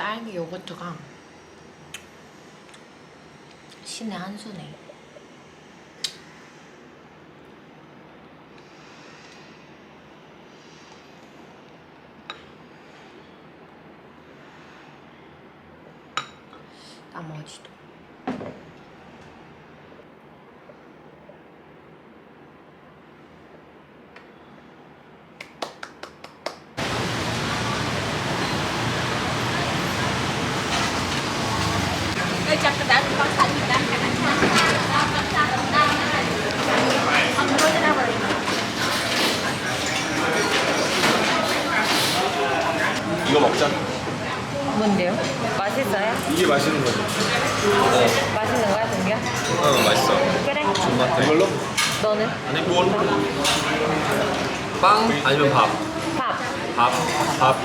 딸기 요거트가 신의 한 수네. 나머지도. 이거 먹자. 뭔데요? 맛있어요? 이게 맛있는 거지. 맛있는 거야, 동기야? 어, 맛있어. 그래. 존맛해. 이걸로? 너는? 아니, 뭘? 빵 아니면 밥? 밥. 밥, 밥,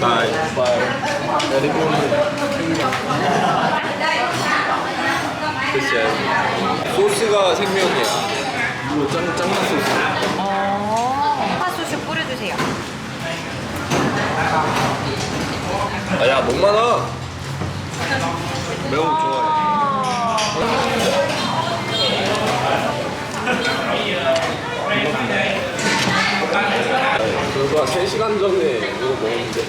바이, 바이. 볼. 글쎄. 소스가 생명이야. 이거 짱, 짱맛 소스. 어. 팥소스 뿌려주세요. 아, 야, 너무 많아. 매운 거 좋아해. 그거 3시간 전에 이거 먹었는데.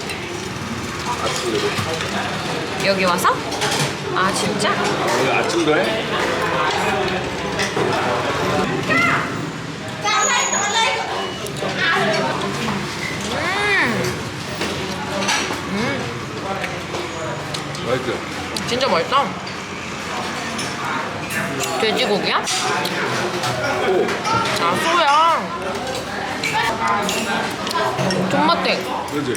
아침으로. 여기 와서? 아, 진짜? 오늘 아침도 해? 맛있지? 진짜 맛있다. 돼지고기야? 오, 아, 소야. 존맛탱. 그지?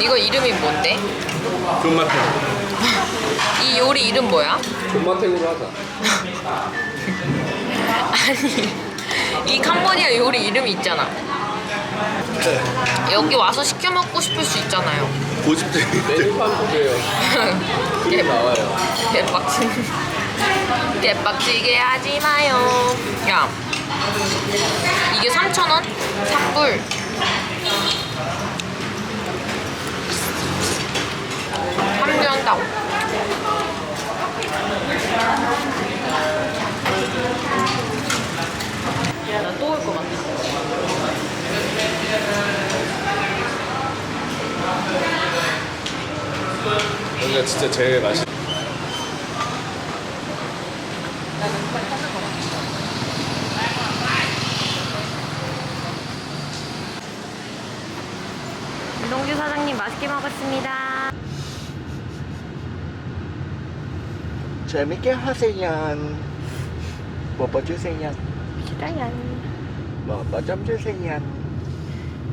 이거 이름이 뭔데? 존맛탱. 이 요리 이름 뭐야? 존맛탱으로 하자. 아니, 이 캄보디아 요리 이름이 있잖아. 여기 와서 시켜 먹고 싶을 수 있잖아요. 고집쟁이. 메뉴판 보세요. 개, 나와요. 개빡친. 개빡치게 하지 마요. 야, 이게 3,000원? 3불. 합류한다고. 야, 나또 올 것 같아. 여기가 진짜 제일 맛있. 이동규 사장님 맛있게 먹었습니다. 재밌게 하세요. 먹어주세요. 싫어요. 먹어 좀 주세요.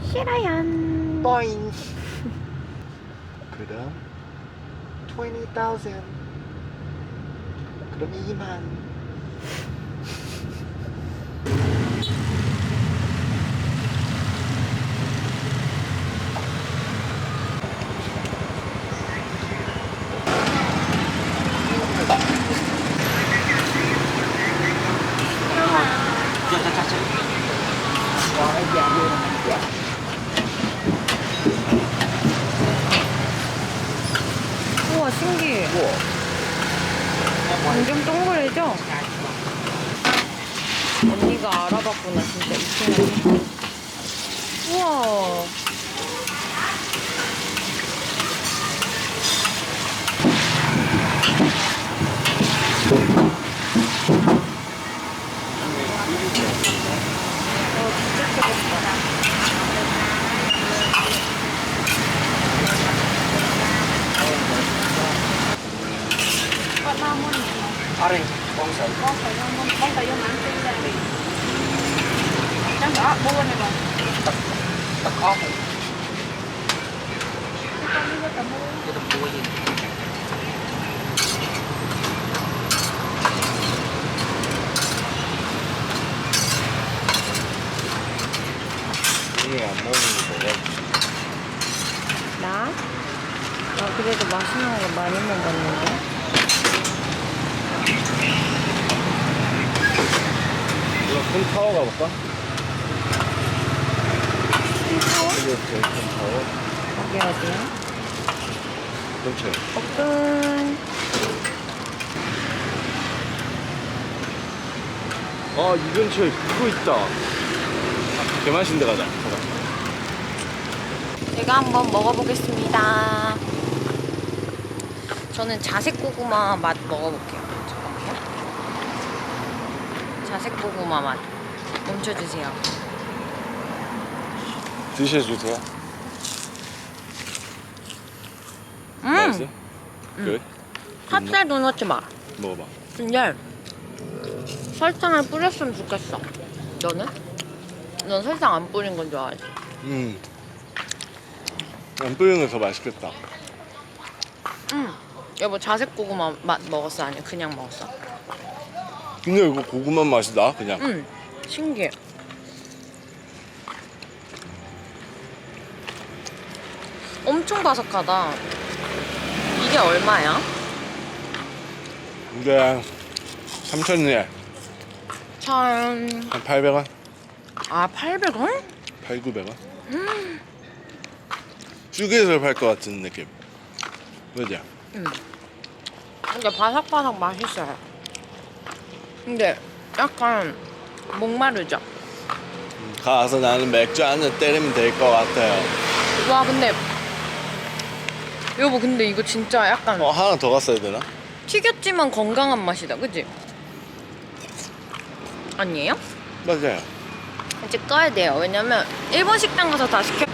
싫어요. 보잉. 그럼 20,000. 그럼 2만. 우와 신기해. 우와. 완전 동그래져? 언니가 알아봤구나 진짜 이층에 우와. 어 진짜 크겠다 뻥살. 딱 아홉. 이게 안 먹는 거 먹어. 나? 나 그래도 맛있는 거 많이 먹었는데 이거 큰 타워 가볼까? 큰 타워. 거기 어디야? 그렇죠. 오픈 아, 이 근처에 그거 있다. 개 맛있는 데 가자. 가자. 제가 한번 먹어보겠습니다. 저는 자색 고구마 맛 먹어볼게요. 잠깐만요. 자색 고구마 맛. 멈춰주세요. 드셔주세요. 음! 맛있어? 그래? 찹쌀 도넛 맛. 먹어봐. 근데 설탕을 뿌렸으면 좋겠어. 너는? 넌 설탕 안 뿌린 건 좋아하지? 음. 안 뿌리는 게 더 맛있겠다. 응. 여보 자색 고구마 맛 먹었어? 아니면 그냥 먹었어? 근데 이거 고구마 맛이 나, 그냥. 응. 신기해. 엄청 바삭하다. 이게 얼마야? 이게 3,000원, 참. 한 800원? 아, 800원? 8, 900원? 휴게소에 팔것 같은 느낌. 그지? 근데 바삭바삭 맛있어요. 근데 약간 목마르죠? 가서 나는 맥주 한 잔 때리면 될 것 같아요. 와, 근데. 여보, 근데 이거 진짜 약간 어, 하나 더 갔어야 되나? 튀겼지만 건강한 맛이다, 그지? 아니에요? 맞아요. 이제 꺼야 돼요. 왜냐면 일본 식당 가서 다 시켜.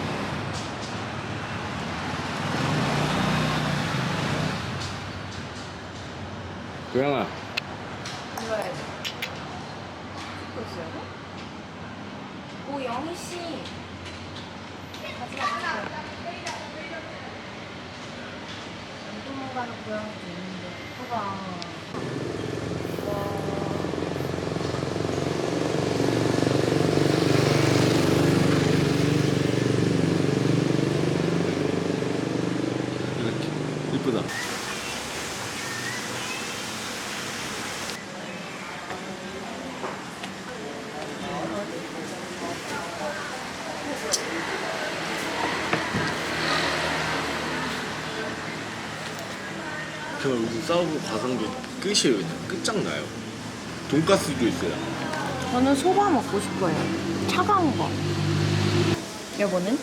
고양아. 불러야 돼. 듣고 있어요? 오 영희 씨. 안 도망가는 고양이도 있는데. 봐봐. 이렇게. 이쁘다. 저 여기서 싸우고 가성비 끝이에요. 그냥. 끝장나요. 돈가스도 있어요. 저는 소바 먹고 싶어요. 차가운 거. 여보는?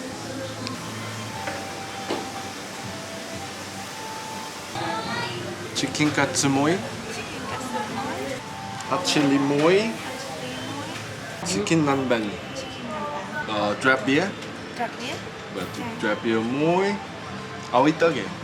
치킨 카츠 모이, 하칠리 모이, 치킨 난반, 어, 드랍 비어, Trapia? 드랍 비어 모이, 아위 떡에, Tất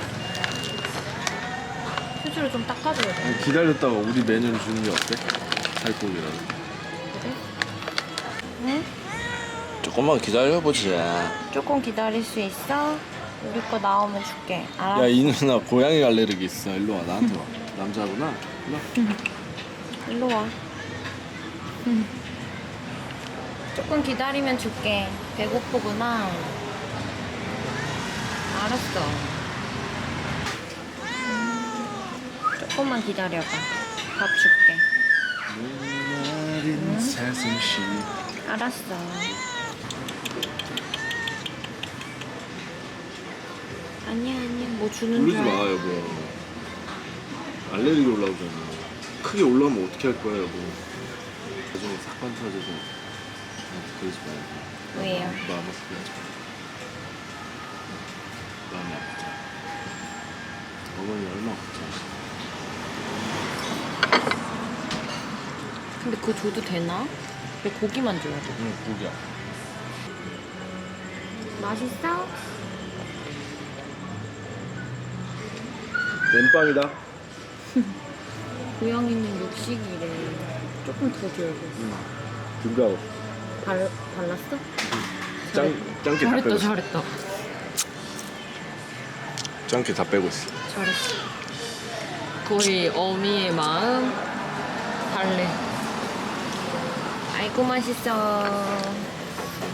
휴지로 좀 닦아줘야 돼. 기다렸다가 우리 메뉴를 주는 게 어때? 살코기라도. 그래? 응? 조금만 기다려보지. 조금 기다릴 수 있어? 우리 거 나오면 줄게. 야, 이 누나 고양이 알레르기 있어. 일로 와, 나한테 와. 남자구나. 일로 와. 일로 와. 응. 조금 기다리면 줄게. 배고프구나. 알았어. 음, 조금만 기다려봐. 밥 줄게. 새솜씨. 알았어. 아니야, 아니야. 뭐 주는 줄 마, 알- 여보. 알레르기 올라오잖아. 크게 올라오면 어떻게 할 거야, 여보. 나중에 사건 터져서 나한테 그러지 말고. 왜요? 마음 아프게 하지 마. 마음이 아프잖아. 어머니 얼마나 걱정하시나. 근데 그거 줘도 되나? 왜 고기만 줘야 돼? 응, 고기야. 맛있어? 멘빵이다. 고양이는 육식이래. 조금 더 줘야 돼. 응. 등가오. 발, 발랐어? 짱, 짱게 다 빼고 잘했다, 있어. 잘했다. 짱게 다 빼고 있어. 잘했어. 거의 어미의 마음 달래. 아이고 맛있어.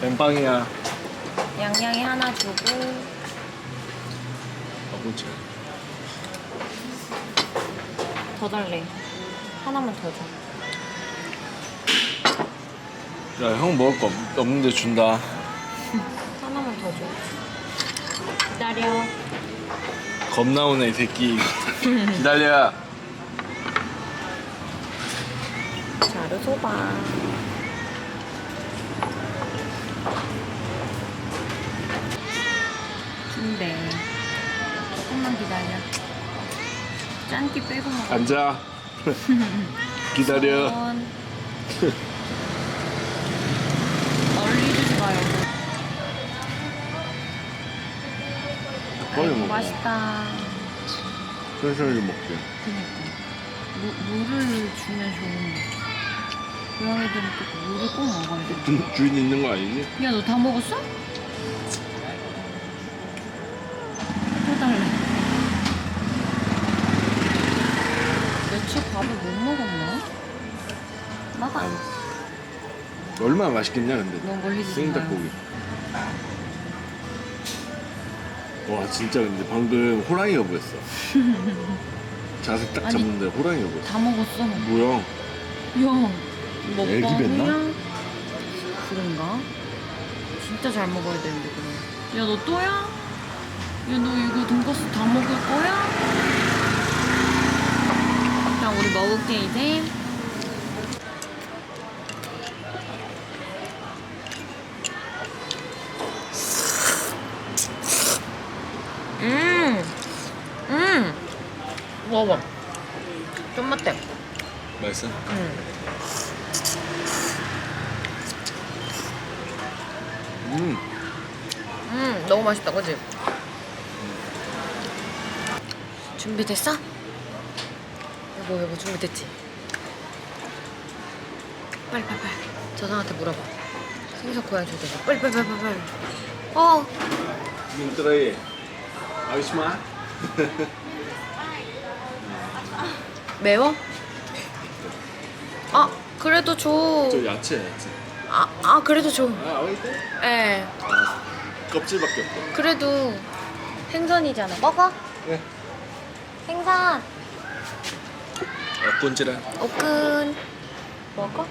멘빵이야. 양양이 하나 주고 아버지. 더 달래. 하나만 더 줘. 야, 형 먹을 거 없- 없는데 준다. 하나만 더 줘. 기다려. 겁 나 오네, 이 새끼. 기다려. 자루 소바. 짠기 빼고 먹어. 앉아. 기다려. 멀리 주지 마요. 빨리 아이고, 먹어. 맛있다. 천천히 먹게. 그니까. 무, 물을 주면 좋은데. 고양이들은 또 물을 꼭 먹어야 돼. 주, 주인 있는 거 아니지? 야, 너 다 먹었어? 얼마나 맛있겠냐, 근데. 생닭고기. 와, 진짜 근데 방금 호랑이가 보였어. 자세 딱 아니. 잡는데 호랑이가 보였어. 다 먹었어. 뭐야? 형, 애기 뱉나? 먹방이야? 그런가? 진짜 잘 먹어야 되는데 그럼. 야, 너 또야? 야, 너 이거 돈가스 다 먹을 거야? 자, 우리 먹을게 이제. 먹어봐. 좀 맛대. 맛있어? 음. 음. 음, 너무 맛있다, 그지? 준비됐어? 여보, 여보, 준비됐지? 빨리, 빨리, 빨리. 저장한테 물어봐. 생선 고양이 돼. 빨리, 빨리, 빨리, 빨리, 빨리. 어, 민트라이. 아이스마? 매워? 아, 그래도 줘. 저 야채, 야채. 아, 아, 그래도 줘. 아, 어이구. 예. 아, 껍질밖에 없어. 그래도 생선이잖아. 먹어? 네. 생선. 아, 꼰지라. 오픈. 먹어?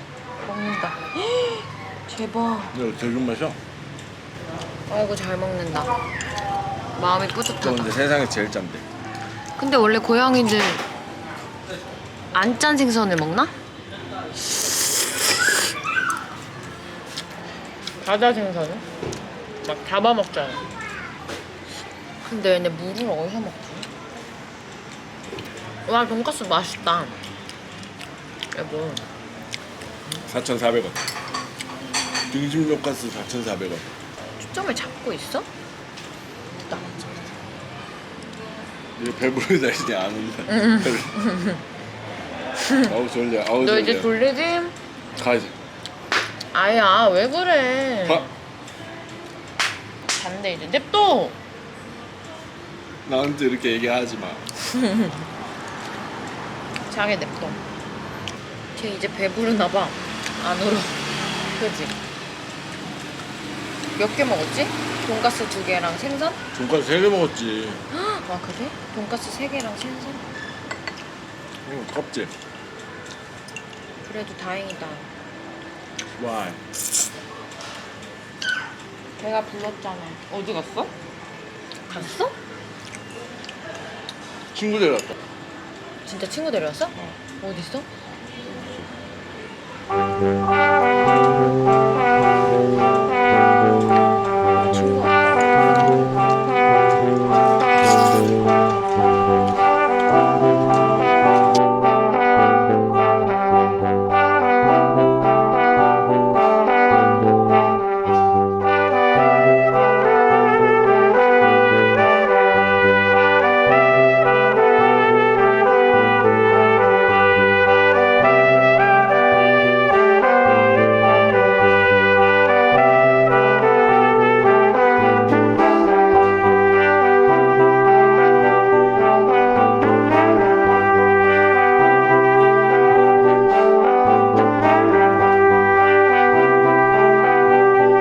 먹는다. 대박. 이거 들금 마셔? 아이고 잘 먹는다. 마음이 저 뿌듯하다. 근데 세상에 제일 짠데. 근데 원래 고양이들 안 짠 생선을 먹나? 바다 생선은? 막 잡아먹잖아. 근데 얘네 물을 어디서 먹지? 와 돈까스 맛있다. 여보. 4,400원. 등심 돈가스 4,400원. 초점을 잡고 있어? 나. 이제 배부르다 이제 안 온다. 아우 졸려. 아우 너 졸려. 이제 졸리지? 가야지. 아야 왜 그래? 가. 잔데 이제 냅둬. 나한테 이렇게 얘기하지 마. 자게 냅둬. 걔 이제 배부르나 봐. 안 울어. 그지? 몇 개 먹었지? 돈가스 두 개랑 생선? 돈가스 3개 먹었지. 아 그래? 돈가스 세 개랑 생선? 응, 껍질. 그래도 다행이다. 와. 걔가 불렀잖아. 어디 갔어? 갔어? 친구 데려왔다. 진짜 친구 데려왔어? 어. 어디 있어?